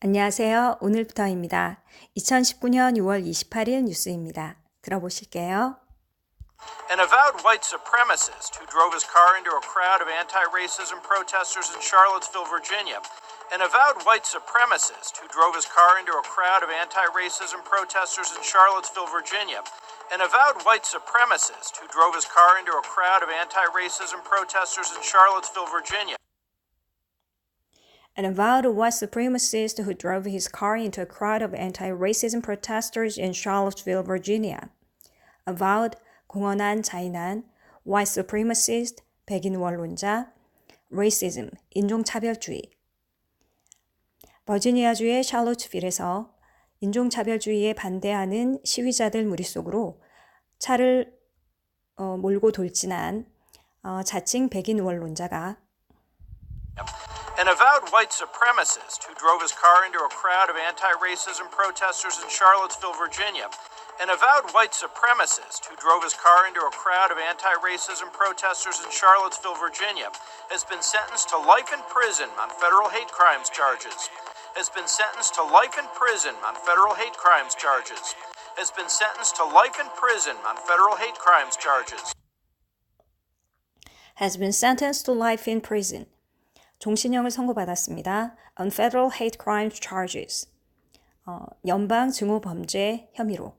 안녕하세요. 오늘부터입니다. 2019년 6월 28일 뉴스입니다. 들어보실게요. An avowed white supremacist who drove his car into a crowd of anti racism protesters in Charlottesville, Virginia. An avowed white supremacist who drove his car into a crowd of anti racism protesters in Charlottesville, Virginia. An avowed white supremacist who drove his car into a crowd of anti racism protesters in Charlottesville, Virginia. An avowed white supremacist who drove his car into a crowd of anti-racism protesters in Charlottesville, Virginia. Avowed, 공언한, 자인한, white supremacist, 백인 원론자, racism, 인종차별주의. 버지니아주의 샬롯빌에서 인종차별주의에 반대하는 시위자들 무리 속으로 차를 어, 몰고 돌진한 어, 자칭 백인 원론자가 An avowed white supremacist who drove his car into a crowd of anti racism protesters in Charlottesville, Virginia. An avowed white supremacist who drove his car into a crowd of anti racism protesters in Charlottesville, Virginia, has been sentenced to life in prison on federal hate crimes charges. Has been sentenced to life in prison on federal hate crimes charges. Has been sentenced to life in prison on federal hate crimes charges. has been sentenced to life in prison. 종신형을 선고받았습니다. on federal hate crimes charges. 어, 연방 증오 범죄 혐의로.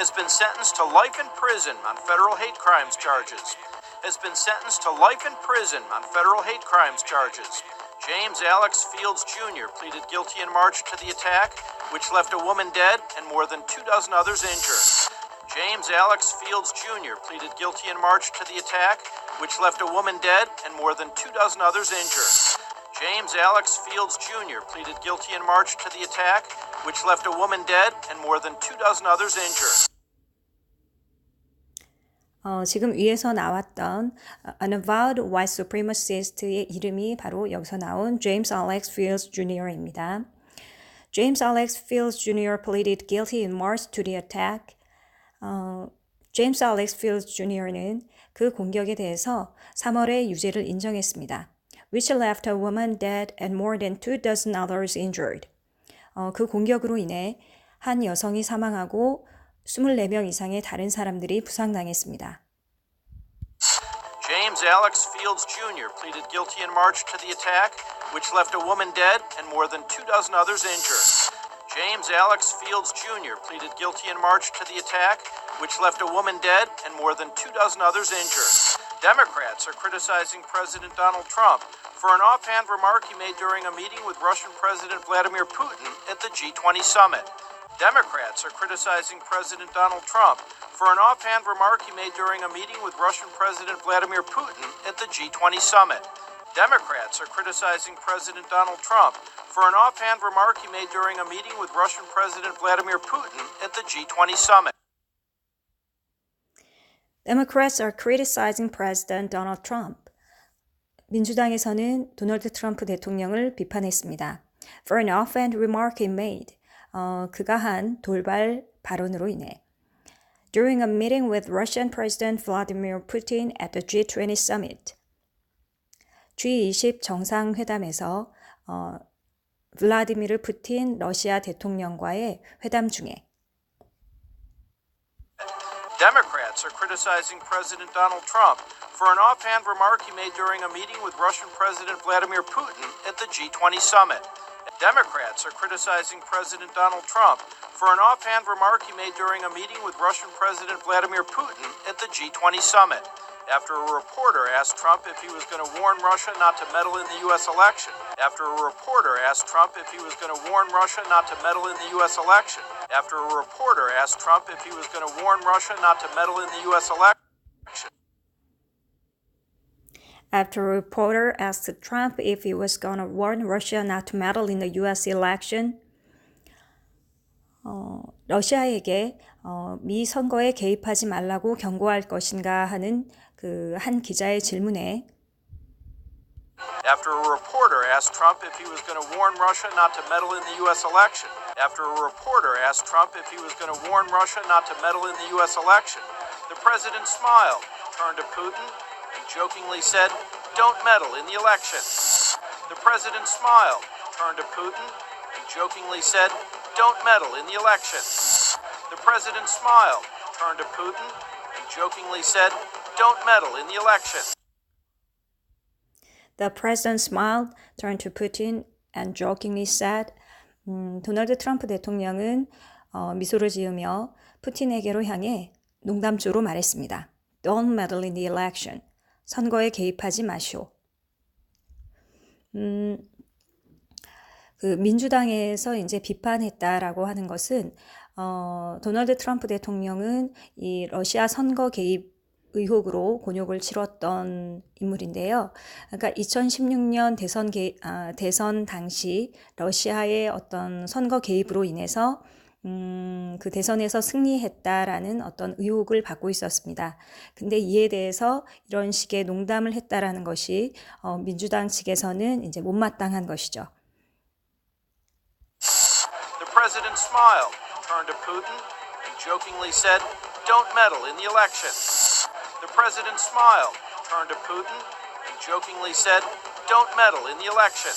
has been sentenced to life in prison on federal hate crimes charges. Has been sentenced to life in prison on federal hate crimes charges. James Alex Fields Jr. pleaded guilty in March to the attack, which left a woman dead and more than two dozen others injured. James Alex Fields Jr. pleaded guilty in March to the attack, which left a woman dead and more than two dozen others injured. James Alex Fields Jr. pleaded guilty in March to the attack, which left a woman dead and more than two dozen others injured. 어, 지금 위에서 나왔던 어, an avowed white supremacist의 이름이 바로 여기서 나온 James Alex Fields Jr.입니다. James Alex Fields Jr. pleaded guilty in March to the attack. 어, James Alex Fields Jr.는 그 공격에 대해서 3월에 유죄를 인정했습니다. which left a woman dead and more than two dozen others injured. 어, 그 공격으로 인해 한 여성이 사망하고 24명 이상의 다른 사람들이 부상당했습니다. James Alex Fields Jr. pleaded guilty in March to the attack, which left a woman dead and more than two dozen others injured. James Alex Fields Jr. pleaded guilty in March to the attack, which left a woman dead and more than two dozen others injured. Democrats are criticizing President Donald Trump for an offhand remark he made during a meeting with Russian President Vladimir Putin at the G20 summit. Democrats are criticizing President Donald Trump for an offhand remark he made during a meeting with Russian President Vladimir Putin at the G20 summit. Democrats are criticizing President Donald Trump for an offhand remark he made during a meeting with Russian President Vladimir Putin at the G20 summit. Democrats are criticizing President Donald Trump. 민주당에서는 도널드 트럼프 대통령을 비판했습니다. For an offhand remark he made. 어, 그가 한 돌발 발언으로 인해. During a meeting with Russian President Vladimir Putin at the G20 summit. G20 정상회담에서 어, 블라디미르 푸틴 러시아 대통령과의 회담 중에 Democrats are criticizing President Donald Trump for an offhand remark he made during a meeting with Russian President Vladimir Putin at the G20 summit. Democrats are criticizing President Donald Trump for an offhand remark he made during a meeting with Russian President Vladimir Putin at the G20 summit. After a reporter asked Trump if he was going to warn Russia not to meddle in the U.S. election. After a reporter asked Trump if he was going to warn Russia not to meddle in the U.S. election. After a reporter asked Trump if he was going to warn Russia not to meddle in the U.S. election. After a reporter asked Trump if he was going to warn Russia not to meddle in the U.S. election, 어, 러시아에게 어, 미 선거에 개입하지 말라고 경고할 것인가 하는 그 한 기자의 질문에 After a reporter asked Trump if he was going to warn Russia not to meddle in the U.S. election. After a reporter asked Trump if he was going to warn Russia not to meddle in the U.S. election, the president smiled, turned to Putin, and jokingly said, Don't meddle in the election. The president smiled, turned to Putin and jokingly said, Don't meddle in the election. The president smiled, turned to Putin, and jokingly said, Don't meddle in the election. The president smiled, turned to Putin, and jokingly said, 음, 도널드 트럼프 대통령은 어, 미소를 지으며 푸틴에게로 향해 농담조로 말했습니다. Don't meddle in the election. 선거에 개입하지 마시오. 음, 그 민주당에서 이제 비판했다라고 하는 것은 어, 도널드 트럼프 대통령은 이 러시아 선거 개입 의혹으로 곤욕을 치렀던 인물인데요. 그러니까 2016년 대선 개, 아, 대선 당시 러시아의 어떤 선거 개입으로 인해서 음, 그 대선에서 승리했다라는 어떤 의혹을 받고 있었습니다. 근데 이에 대해서 이런 식의 농담을 했다라는 것이 어, 민주당 측에서는 이제 못마땅한 것이죠. The president smiled, turned to Putin, and jokingly said, Don't meddle in the election. The president smiled, turned to Putin, and jokingly said, Don't meddle in the election.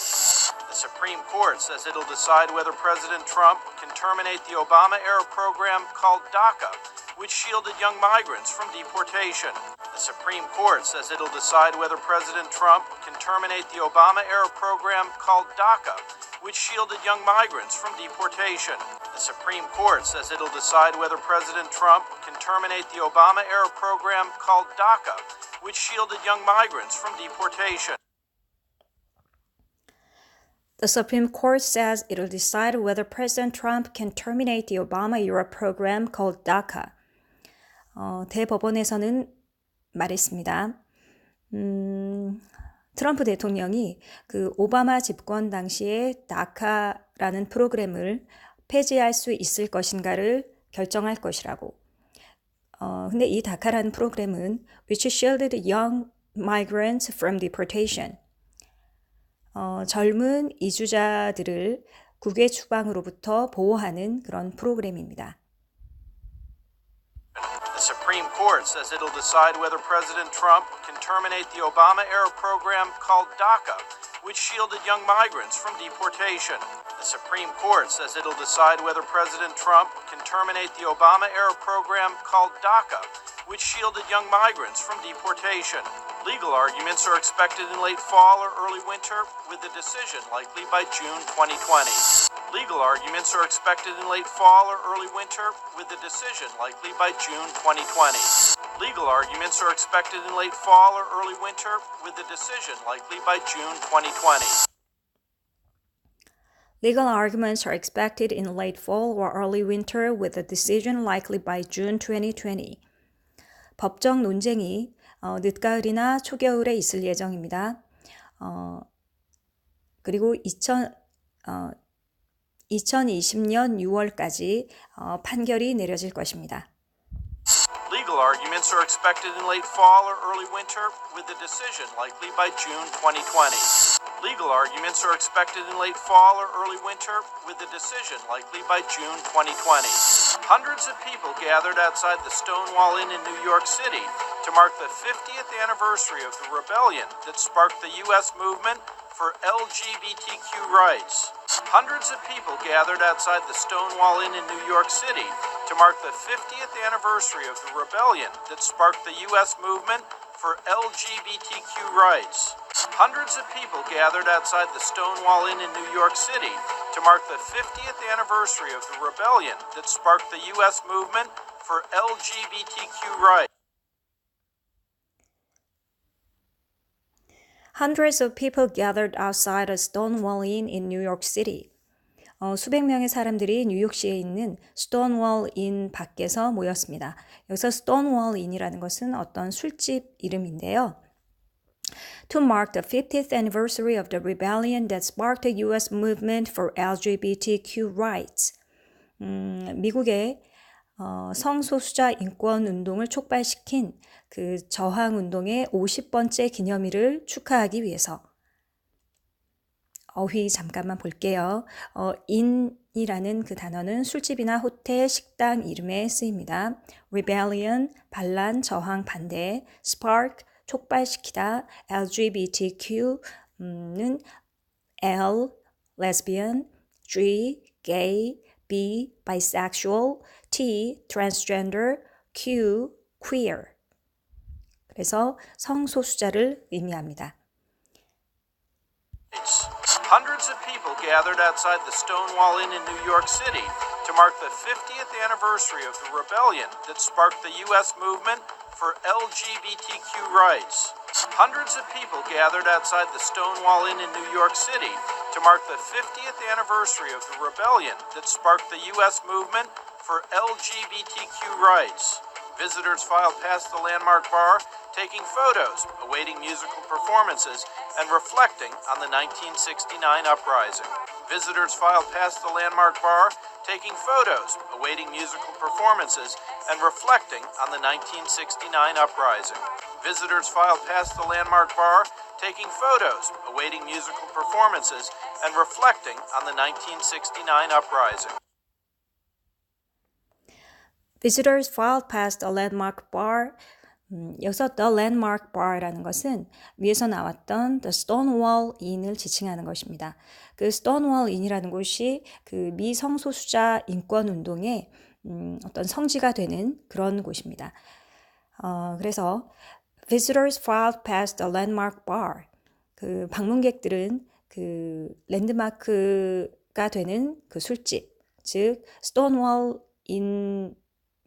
The Supreme Court says it'll decide whether President Trump can terminate the Obama era program called DACA, which shielded young migrants from deportation. The Supreme Court says it'll decide whether President Trump can terminate the Obama era program called DACA, which shielded young migrants from deportation. The Supreme Court says it'll decide whether President Trump can terminate the Obama era program called DACA, which shielded young migrants from deportation. The Supreme Court says it'll decide whether President Trump can terminate the Obama era program called DACA. 어, 대법원에서는 말했습니다. 음, 트럼프 대통령이 그 오바마 집권 당시에 다카라는 프로그램을 폐지할 수 있을 것인가를 결정할 것이라고. 어, 근데 이 다카라는 프로그램은 which shielded young migrants from deportation. 어, 젊은 이주자들을 국외 추방으로부터 보호하는 그런 프로그램입니다. Court says it'll decide whether President Trump can terminate the Obama era program called DACA, which shielded young migrants from deportation. The Supreme Court says it'll decide whether President Trump can terminate the Obama era program called DACA, which shielded young migrants from deportation. Legal arguments are expected in late fall or early winter, with a decision likely by June 2020. Legal arguments are expected in late fall or early winter, with a decision likely by June 2020. Legal arguments are expected in late fall or early winter, with a decision likely by June 2020. Legal arguments are expected in late fall or early winter with a decision likely by June 2020. 법정 논쟁이 어, 늦가을이나 초겨울에 있을 예정입니다. 어, 그리고 2000, 어, 2020년 6월까지 어, 판결이 내려질 것입니다. Legal arguments are expected in late fall or early winter, with a decision likely by June 2020. Legal arguments are expected in late fall or early winter, with a decision likely by June 2020. Hundreds of people gathered outside the Stonewall Inn in New York City to mark the 50th anniversary of the rebellion that sparked the U.S. movement for LGBTQ rights. Hundreds of people gathered outside the Stonewall Inn in New York City to mark the 50th anniversary of the rebellion that sparked the U.S. movement for LGBTQ rights. Hundreds of people gathered outside the Stonewall Inn in New York City to mark the 50th anniversary of the rebellion that sparked the U.S. movement for LGBTQ rights. Hundreds of people gathered outside a Stonewall Inn in New York City. 어, 수백 명의 사람들이 뉴욕시에 있는 스톤월 인 밖에서 모였습니다. 여기서 스톤월 인이라는 것은 어떤 술집 이름인데요. To mark the 50th anniversary of the rebellion that sparked the U.S. movement for LGBTQ rights. 음, 미국의 어, 성소수자 인권 운동을 촉발시킨 그 저항 운동의 50번째 기념일을 축하하기 위해서 어휘 잠깐만 볼게요. 어, in이라는 그 단어는 술집이나 호텔, 식당 이름에 쓰입니다. rebellion, 반란, 저항, 반대, spark, 촉발시키다, LGBTQ는 L, lesbian, G, gay, B, bisexual, T, transgender, Q, queer. 그래서 성소수자를 의미합니다. Hundreds of people gathered outside the Stonewall Inn in New York City to mark the 50th anniversary of the rebellion that sparked the U.S. movement for LGBTQ rights. Hundreds of people gathered outside the Stonewall Inn in New York City to mark the 50th anniversary of the rebellion that sparked the U.S. movement for LGBTQ rights. Visitors filed past the landmark bar, taking photos, awaiting musical performances, and reflecting on the 1969 uprising. Visitors filed past the landmark bar, taking photos, awaiting musical performances, and reflecting on the 1969 uprising. Visitors filed past the landmark bar, taking photos, awaiting musical performances, and reflecting on the 1969 uprising. Visitors filed past the landmark bar. 음, 여기서 the landmark bar라는 것은 위에서 나왔던 the Stonewall Inn을 지칭하는 것입니다. 그 Stonewall Inn이라는 곳이 그 미성소수자 인권 운동의 음, 어떤 성지가 되는 그런 곳입니다. 어, 그래서 visitors filed past the landmark bar. 그 방문객들은 그 랜드마크가 되는 그 술집, 즉 Stonewall Inn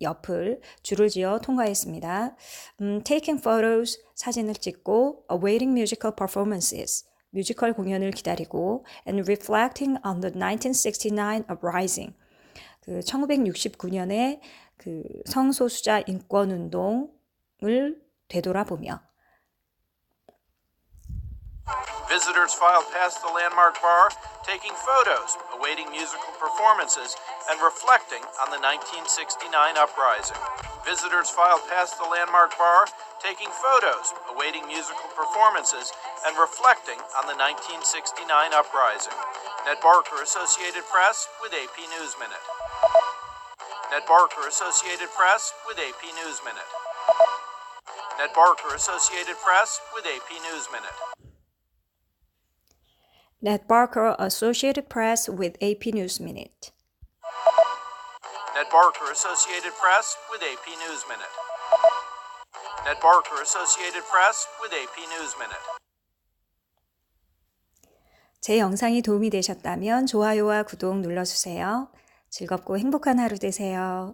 옆을 줄을 지어 통과했습니다. 음, taking photos, 사진을 찍고, awaiting musical performances, 뮤지컬 공연을 기다리고, and reflecting on the 1969 uprising, 그 1969년의 그 성소수자 인권 운동을 되돌아보며 Visitors filed past the landmark bar, taking photos, awaiting musical performances, and reflecting on the 1969 uprising. Visitors filed past the landmark bar, taking photos, awaiting musical performances, and reflecting on the 1969 uprising. Ned Barker, Associated Press, with AP News Minute. Ned Barker, Associated Press, with AP News Minute. Ned Barker, Associated Press, with AP News Minute. Ned Barker, Associated Press with AP News Minute. Ned Barker, Associated Press, with AP News Minute. Ned Barker, Associated Press, with AP News Minute. 제 영상이 도움이 되셨다면 좋아요와 구독 눌러주세요. 즐겁고 행복한 하루 되세요.